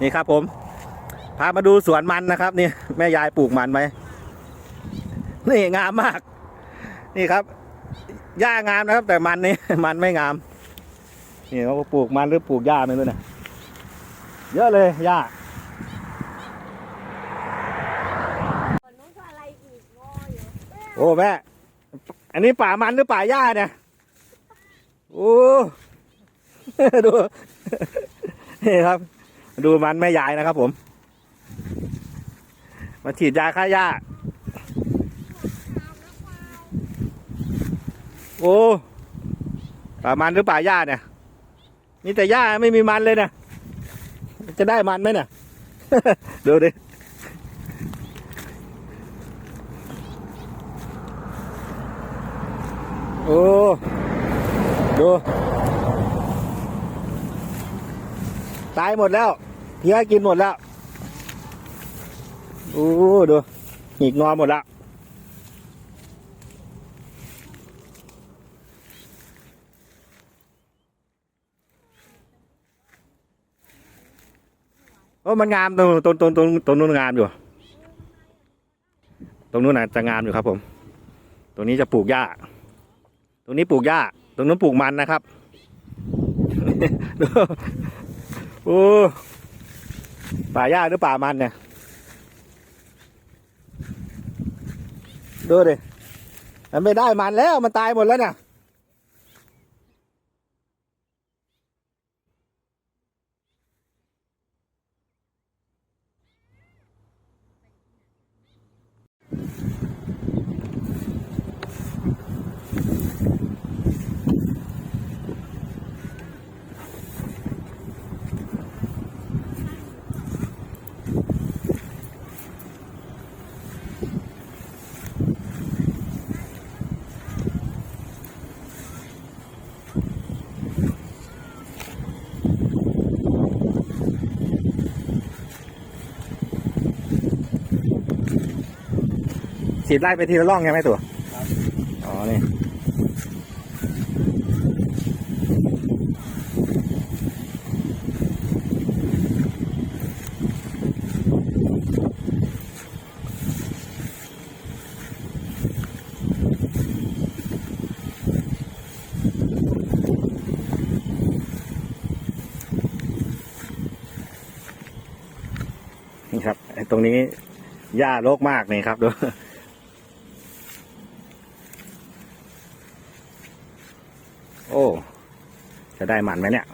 นี่ครับผม พามาดูสวนมันนะครับนี่แม่ยายปลูกมันไว้นี่งามมาก นี่ครับหญ้างามนะครับ แต่มันนี่มันไม่งามนี่เขาปลูกมันหรือปลูกหญ้าไม่รู้นะเยอะเลยหญ้าโอ้แม่อันนี้ป่ามันหรือป่าหญ้าเนี่ยโอ้ดูนี่ครับ ดูมันแม่ยายนะครับผม มาฉีดยาฆ่าหญ้า โอ้ป่ามันหรือป่าหญ้าเนี่ยมีแต่หญ้าไม่มีมันเลยเนี่ย จะได้มันไหมเนี่ยดูดิโอ้ ดู ตายหมดแล้ว เพี้ยกินหมดแล้วโอ้ดูหีกงอหมดแล้วโอ้มันงามตรงตรงตรงตรงตรงนู้นงามอยู่ ตรงนู้นน่ะจะงามอยู่ครับผม ตรงนี้จะปลูกหญ้า ตรงนี้ปลูกหญ้า ตรงนู้นปลูกมันนะครับดูโอ้ ป่าหญ้าหรือป่ามันเนี่ย ดูดิ มันไม่ได้มันแล้ว มันตายหมดแล้วเนี่ย ฉีดไล่ไปทีละร่องใช่ไหมตัวอ๋อนี่นี่ครับตรงนี้หญ้ารกมากนี่ครับดู โอ้ จะได้มันไหมเนี่ย